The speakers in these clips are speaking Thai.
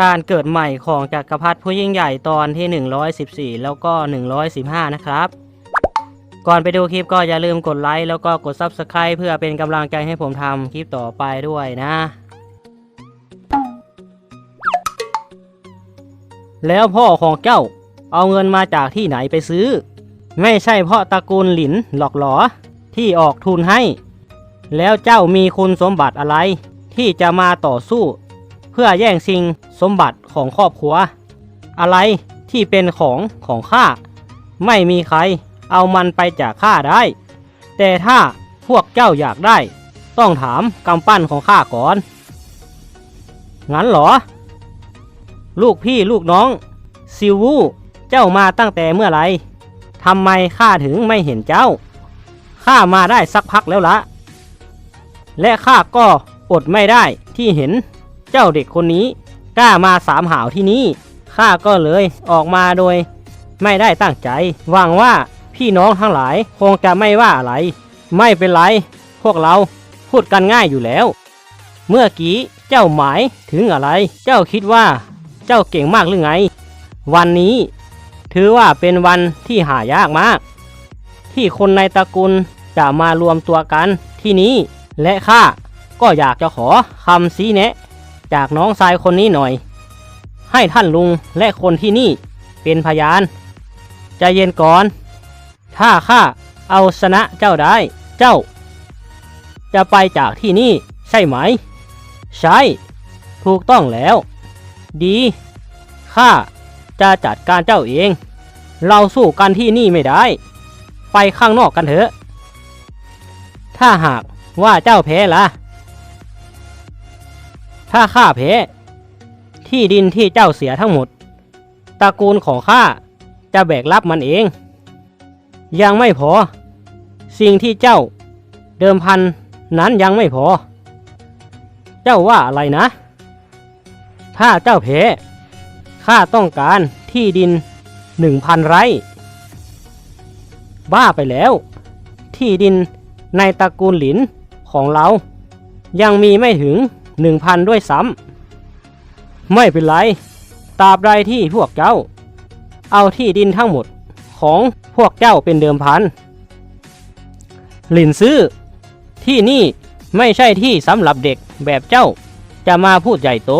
การเกิดใหม่ของจักรพรรดิผู้ยิ่งใหญ่ตอนที่ 114 แล้วก็ 115 นะครับ ก่อนไปดูคลิปก็อย่าลืมกดไลค์แล้วก็กด Subscribe เพื่อเป็นกำลังใจให้ผมทำคลิปต่อไปด้วยนะ แล้วพ่อของเจ้าเอาเงินมาจากที่ไหนไปซื้อ ไม่ใช่เพราะตระกูลหลินหลอกหลอที่ออกทุนให้ แล้วเจ้ามีคุณสมบัติอะไร ที่จะมาต่อสู้ เพื่อแย่งชิงสมบัติของครอบครัว อะไรที่เป็นของของข้าไม่มีใครเอามันไปจากข้าได้ แต่ถ้าพวกเจ้าอยากได้ ต้องถามกำปั้นของข้าก่อน งั้นหรอ ลูกพี่ลูกน้อง ซิววูเจ้ามาตั้งแต่เมื่อไหร่ทำไมข้าถึงไม่เห็นเจ้า ข้ามาได้สักพักแล้วละ และข้าก็อดไม่ได้ที่เห็น เจ้าเด็กคนนี้กล้ามาสามหาวที่นี่ข้าก็เลยออกมาโดย ไม่ได้ตั้งใจหวังว่าพี่น้องทั้งหลายคงจะไม่ว่าอะไร ไม่เป็นไร พวกเราพูดกันง่ายอยู่แล้ว เมื่อกี้เจ้าหมายถึงอะไร เจ้าคิดว่า เจ้าเก่งมากหรือไง วันนี้ ถือว่าเป็นวันที่หายากมาก ที่คนในตระกูลจะมารวมตัวกันที่นี้และข้าก็อยากจะขอคำชี้แนะ จากน้องชายคนนี้หน่อย ให้ท่านลุงและคนที่นี่เป็นพยาน ใจเย็นก่อน ถ้าข้าเอาชนะเจ้าได้ เจ้า จะไปจากที่นี่ใช่ไหม ใช่ ถูกต้องแล้ว ดี ข้าจะจัดการเจ้าเอง เราสู้กันที่นี่ไม่ได้ ไปข้างนอกกันเถอะ ถ้าหากว่าเจ้าแพ้ล่ะ ถ้าข้าแพ้ที่ดินที่เจ้าเสียทั้งหมดตระกูลของข้าจะแบกรับมันเอง ยังไม่พอ สิ่งที่เจ้าเดิมพันนั้นยังไม่พอ เจ้าว่าอะไรนะ ถ้าเจ้าแพ้ข้าต้องการที่ดินหนึ่งพันไร่ บ้าไปแล้ว ที่ดินในตระกูลหลินของเรายังมีไม่ถึง หนึ่งพันด้วยซ้ำไม่เป็นไร ตราบใดที่พวกเจ้า เอาที่ดินทั้งหมดของพวกเจ้าเป็นเดิมพัน หลินซื้อ ที่นี่ไม่ใช่ที่สำหรับเด็กแบบเจ้าจะมาพูดใหญ่โต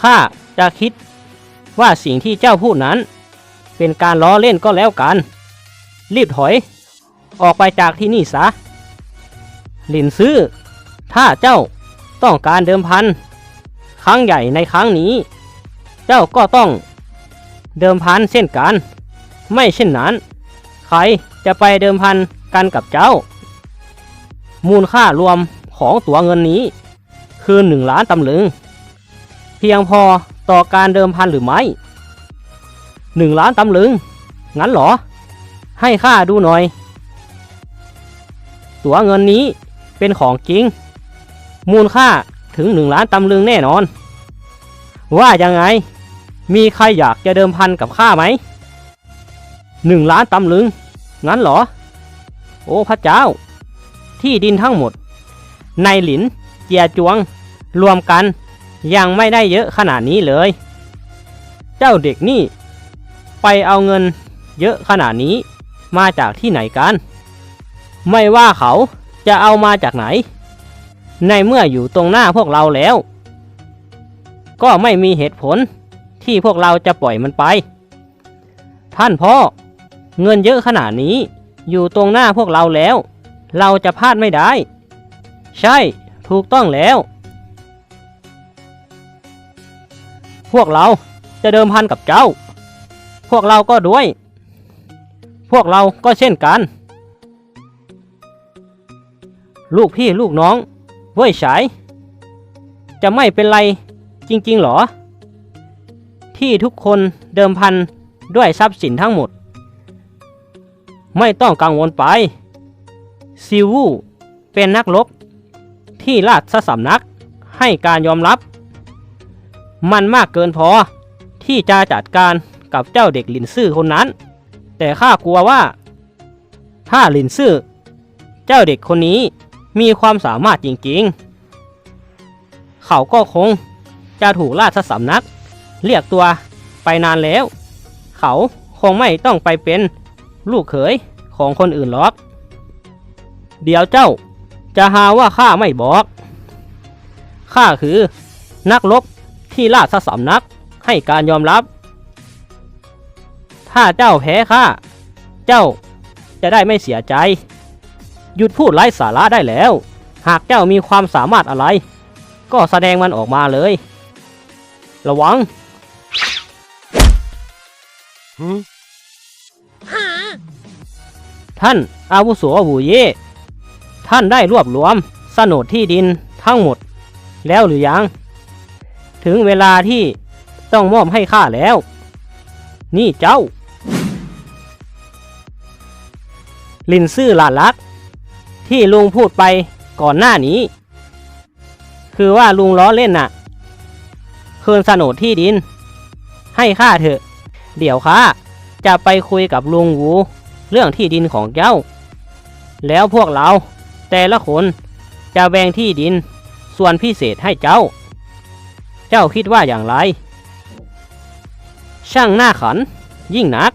ข้าจะคิดว่าสิ่งที่เจ้าพูดนั้น เป็นการล้อเล่นก็แล้วกัน รีบถอย ออกไปจากที่นี่ซะ หลินซื้อ ถ้าเจ้า ต้องการเดิมพัน ครั้งใหญ่ในครั้งนี้ เจ้าก็ต้องเดิมพันเช่นกัน ไม่เช่นนั้น ใครจะไปเดิมพันกันกับเจ้า มูลค่ารวมของตั๋วเงินนี้ คือหนึ่งล้านตำลึง เพียงพอต่อการเดิมพันหรือไม่หนึ่งล้านตำลึง งั้นเหรอ ให้ข้าดูหน่อย ตั๋วเงินนี้เป็นของจริง มูลค่าถึงหนึ่งล้านตำลึงแน่นอน ว่ายังไง มีใครอยากจะเดิมพันกับข้าไหมหนึ่งล้านตำลึง งั้นเหรอ โอ้พระเจ้า ที่ดินทั้งหมด ในหลินเจียจวง รวมกัน ยังไม่ได้เยอะขนาดนี้เลย เจ้าเด็กนี่ ไปเอาเงินเยอะขนาดนี้มาจากที่ไหนกัน ไม่ว่าเขาจะเอามาจากไหน ในเมื่ออยู่ตรงหน้าพวกเราแล้ว ก็ไม่มีเหตุผลที่พวกเราจะปล่อยมันไป ท่านพ่อ เงินเยอะขนาดนี้ อยู่ตรงหน้าพวกเราแล้ว เราจะพลาดไม่ได้ ใช่ถูกต้องแล้ว พวกเราจะเดิมพันกับเจ้า พวกเราก็ด้วย พวกเราก็เช่นกัน ลูกพี่ลูกน้อง เว้ยฉาย จะไม่เป็นไรจริงๆหรอ ที่ทุกคนเดิมพันด้วยทรัพย์สินทั้งหมด ไม่ต้องกังวลไป ซิวูเป็นนักรบที่ราชสำนักให้การยอมรับ มันมากเกินพอที่จะจัดการกับเจ้าเด็กหลินซื่อคนนั้น แต่ข้ากลัวว่า ถ้าหลินซื่อ เจ้าเด็กคนนี้ มีความสามารถจริงๆ เขาก็คงจะถูกราชสำนัก เรียกตัวไปนานแล้ว เขาคงไม่ต้องไปเป็นลูกเขยของคนอื่นหรอก เดี๋ยวเจ้าจะหาว่าข้าไม่บอก ข้าคือนักรบที่ราชสำนักให้การยอมรับ ถ้าเจ้าแพ้ข้า เจ้าจะได้ไม่เสียใจ หยุดพูดไร้สาระได้แล้ว หากเจ้ามีความสามารถอะไร ก็แสดงมันออกมาเลย ระวังท่านอาวุโสบูเย่ท่านได้รวบรวมโฉนดที่ดินทั้งหมด แล้วหรือยัง ถึงเวลาที่ต้องมอบให้ข้าแล้ว นี่เจ้า ลินซื่อหลานรัก ที่ลุงพูดไปก่อนหน้านี้ คือว่าลุงล้อเล่นน่ะ คืนโฉนดที่ดิน ให้ข้าเถอะ เดี๋ยวข้าจะไปคุยกับลุงวูเรื่องที่ดินของเจ้า แล้วพวกเรา แต่ละคนจะแบ่งที่ดินส่วนพิเศษให้เจ้า เจ้าคิดว่าอย่างไร ช่างหน้าขันยิ่งนัก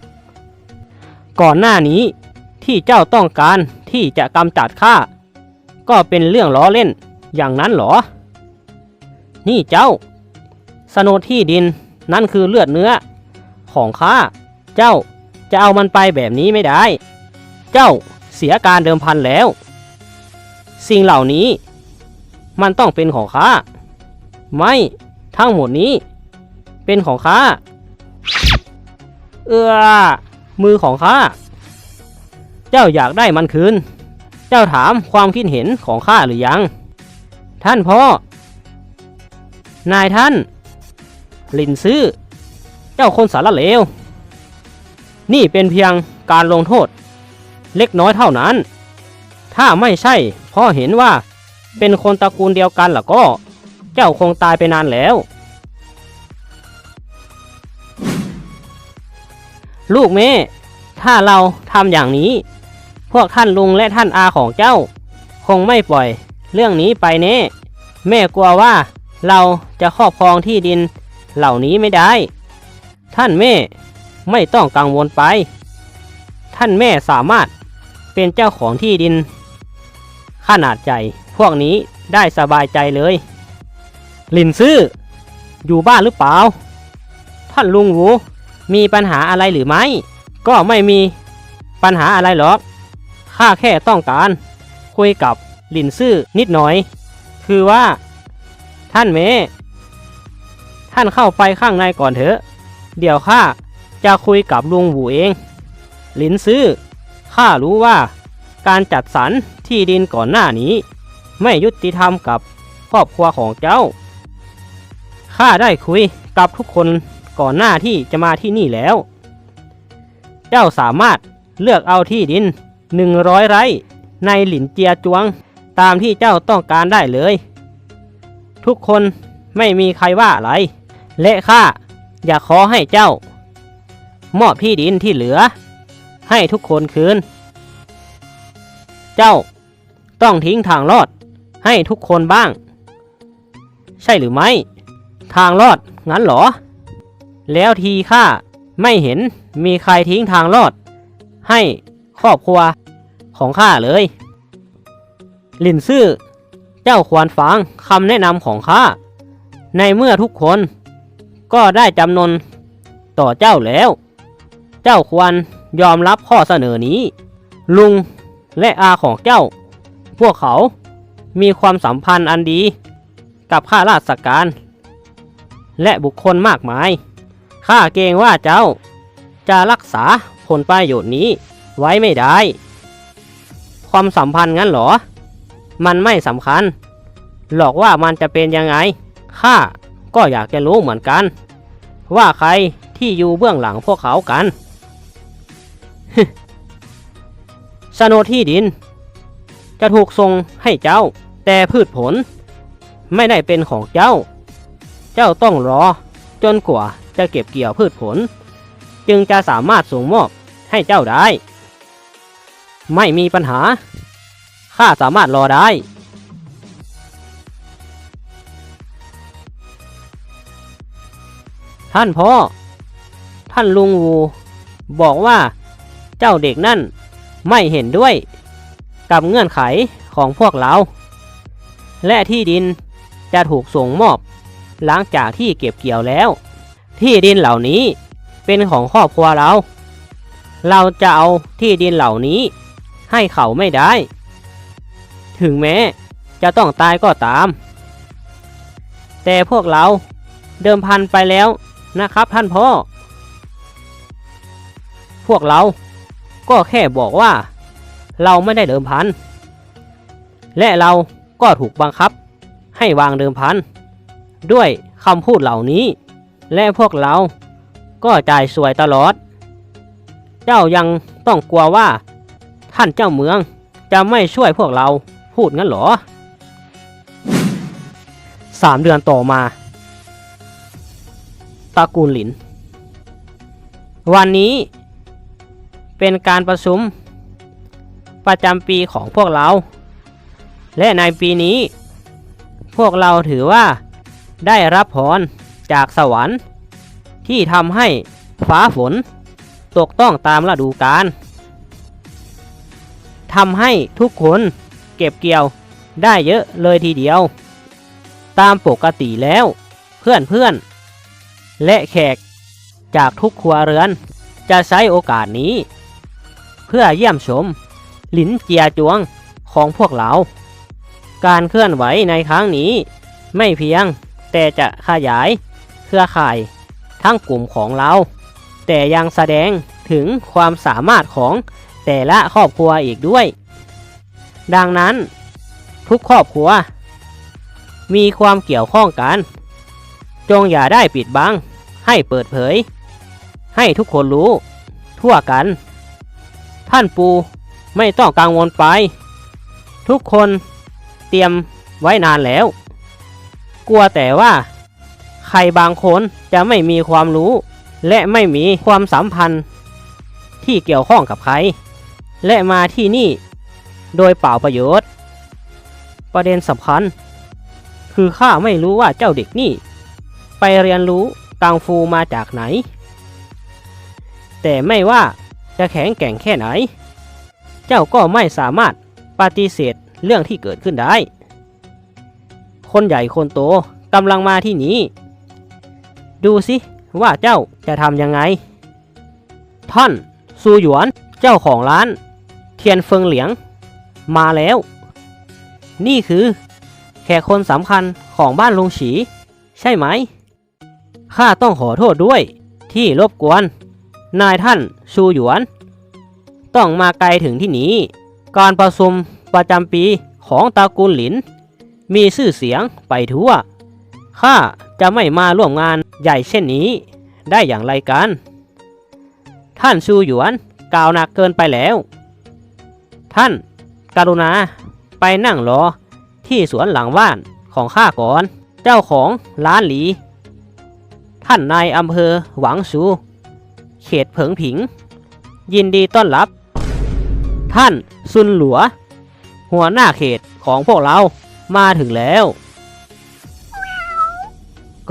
ก่อนหน้านี้ที่เจ้าต้องการ ที่จะกำจัดข้าก็เป็นเรื่องล้อเล่นอย่างนั้นหรอ นี่เจ้า สโนดที่ดินนั่นคือเลือดเนื้อ ของข้า เจ้าจะเอามันไปแบบนี้ไม่ได้ เจ้าเสียการเดิมพันแล้ว สิ่งเหล่านี้ มันต้องเป็นของข้า ไม่ทั้งหมดนี้ เป็นของข้า เอือมือของข้า เจ้าอยากได้มันคืน เจ้าถามความคิดเห็นของข้าหรือยัง ท่านพ่อ นายท่าน ลินซื่อเจ้าคนสารเลว นี่เป็นเพียงการลงโทษ เล็กน้อยเท่านั้น ถ้าไม่ใช่พ่อเห็นว่าเป็นคนตระกูลเดียวกันล่ะก็ เจ้าคงตายไปนานแล้ว ลูกแม่ ถ้าเราทำอย่างนี้ พวกท่านลุงและท่านอาของเจ้า คงไม่ปล่อย เรื่องนี้ไปแน่แม่กลัวว่าเราจะครอบครองที่ดินเหล่านี้ไม่ได้ ท่านแม่ไม่ต้องกังวลไป ท่านแม่สามารถเป็นเจ้าของที่ดิน ขนาดใหญ่พวกนี้ได้สบายใจเลย ลินซื่ออยู่บ้านหรือเปล่า ท่านลุงหูมีปัญหาอะไรหรือไม่ ก็ไม่มีปัญหาอะไรหรอก ข้าแค่ต้องการ คุยกับลินซื่อนิดหน่อย คือว่า ท่านเมท่านเข้าไปข้างในก่อนเถอะ เดี๋ยวข้าจะคุยกับลุงหูเองลินซื่อข้ารู้ว่า การจัดสรรที่ดินก่อนหน้านี้ ไม่ยุติธรรมกับครอบครัวของเจ้าข้าได้คุยกับทุกคนก่อนหน้าที่จะมาที่นี่แล้ว เจ้าสามารถเลือกเอาที่ดิน หนึ่งร้อยไร่ในหลินเจียจวง ตามที่เจ้าต้องการได้เลย ทุกคนไม่มีใครว่าอะไร และข้าอยากขอให้เจ้า มอบที่ดินที่เหลือ ให้ทุกคนคืน เจ้าต้องทิ้งทางรอดให้ทุกคนบ้าง ใช่หรือไม่ ทางรอดงั้นหรอ แล้วทีข้าไม่เห็นมีใครทิ้งทางรอด ให้ครอบครัว ของข้าเลยลินซื่อ เจ้าควรฟังคำแนะนำของข้า ในเมื่อทุกคนก็ได้จำนนต่อเจ้าแล้ว เจ้าควรยอมรับข้อเสนอนี้ ลุงและอาของเจ้า พวกเขามีความสัมพันธ์อันดีกับข้าราชการ และบุคคลมากมาย ข้าเกรงว่าเจ้าจะรักษาผลประโยชน์นี้ไว้ไม่ได้ ความสัมพันธ์งั้นหรอ มันไม่สำคัญ หรอกว่ามันจะเป็นยังไง ข้าก็อยากจะรู้เหมือนกัน ว่าใครที่อยู่เบื้องหลังพวกเขากันสโนที่ดิน จะถูกส่งให้เจ้า แต่พืชผล ไม่ได้เป็นของเจ้า เจ้าต้องรอ จนกว่าจะเก็บเกี่ยวพืชผล จึงจะสามารถส่งมอบให้เจ้าได้ ไม่มีปัญหา ข้าสามารถรอได้ ท่านพ่อ ท่านลุงวู บอกว่า เจ้าเด็กนั่นไม่เห็นด้วย กับเงื่อนไขของพวกเรา และที่ดินจะถูกส่งมอบ หลังจากที่เก็บเกี่ยวแล้ว ที่ดินเหล่านี้เป็นของครอบครัวเรา เราจะเอาที่ดินเหล่านี้ ให้เขาไม่ได้ ถึงแม้จะต้องตายก็ตาม แต่พวกเราเดิมพันไปแล้วนะครับท่านพ่อ พวกเราก็แค่บอกว่า เราไม่ได้เดิมพัน และเราก็ถูกบังคับให้วางเดิมพัน ด้วยคำพูดเหล่านี้ และพวกเราก็จ่ายสวยตลอด เจ้ายังต้องกลัวว่า ท่านเจ้าเมือง จะไม่ช่วยพวกเราพูดงั้นหรอสามเดือนต่อมาตระกูลหลิน วันนี้เป็นการประชุมประจำปีของพวกเรา และในปีนี้ พวกเราถือว่าได้รับพรจากสวรรค์ ที่ทำให้ฟ้าฝนตกต้องตามฤดูกาล ทำให้ทุกคนเก็บเกี่ยวได้เยอะเลยทีเดียว ตามปกติแล้ว เพื่อนเพื่อนและแขกจากทุกครัวเรือน จะใช้โอกาสนี้ เพื่อเยี่ยมชม หลินเจียจวงของพวกเรา การเคลื่อนไหวในครั้งนี้ ไม่เพียงแต่จะขยายเครือข่ายทั้งกลุ่มของเรา แต่ยังแสดงถึงความสามารถของ แต่ละครอบครัวอีกด้วย ดังนั้น ทุกครอบครัว มีความเกี่ยวข้องกัน จงอย่าได้ปิดบัง ให้เปิดเผย ให้ทุกคนรู้ ทั่วกัน ท่านปูไม่ต้องกังวลไป ทุกคนเตรียมไว้นานแล้ว กลัวแต่ว่า ใครบางคนจะไม่มีความรู้ และไม่มีความสัมพันธ์ที่เกี่ยวข้องกับใคร และมาที่นี่ โดยเปล่าประโยชน์ ประเด็นสำคัญ คือข้าไม่รู้ว่าเจ้าเด็กนี่ ไปเรียนรู้กังฟูมาจากไหน แต่ไม่ว่าจะแข็งแกร่งแค่ไหน เจ้าก็ไม่สามารถปฏิเสธเรื่องที่เกิดขึ้นได้ คนใหญ่คนโตกำลังมาที่นี้ ดูสิว่าเจ้าจะทำยังไง ท่านซูหยวน เจ้าของร้าน เทียนเฟิงเหลียง มาแล้ว นี่คือ แขกคนสำคัญของบ้านลุงฉี ใช่ไหม ข้าต้องขอโทษด้วยที่รบกวน นายท่านชูหยวน ต้องมาไกลถึงที่นี้ การประชุมประจำปีของตระกูลหลิน มีชื่อเสียงไปทั่ว ข้าจะไม่มาร่วมงานใหญ่เช่นนี้ ได้อย่างไรกัน ท่านชูหยวนกล่าวหนักเกินไปแล้ว ท่านกรุณาไปนั่งรอที่สวนหลังบ้านของข้าก่อน เจ้าของร้านหลี ท่านนายอำเภอหวังชูเขตเผิงผิง ยินดีต้อนรับ ท่านซุนหลัว หัวหน้าเขตของพวกเรามาถึงแล้ว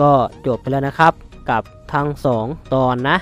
ก็จบไปแล้วนะครับกับทั้งสองตอนนะ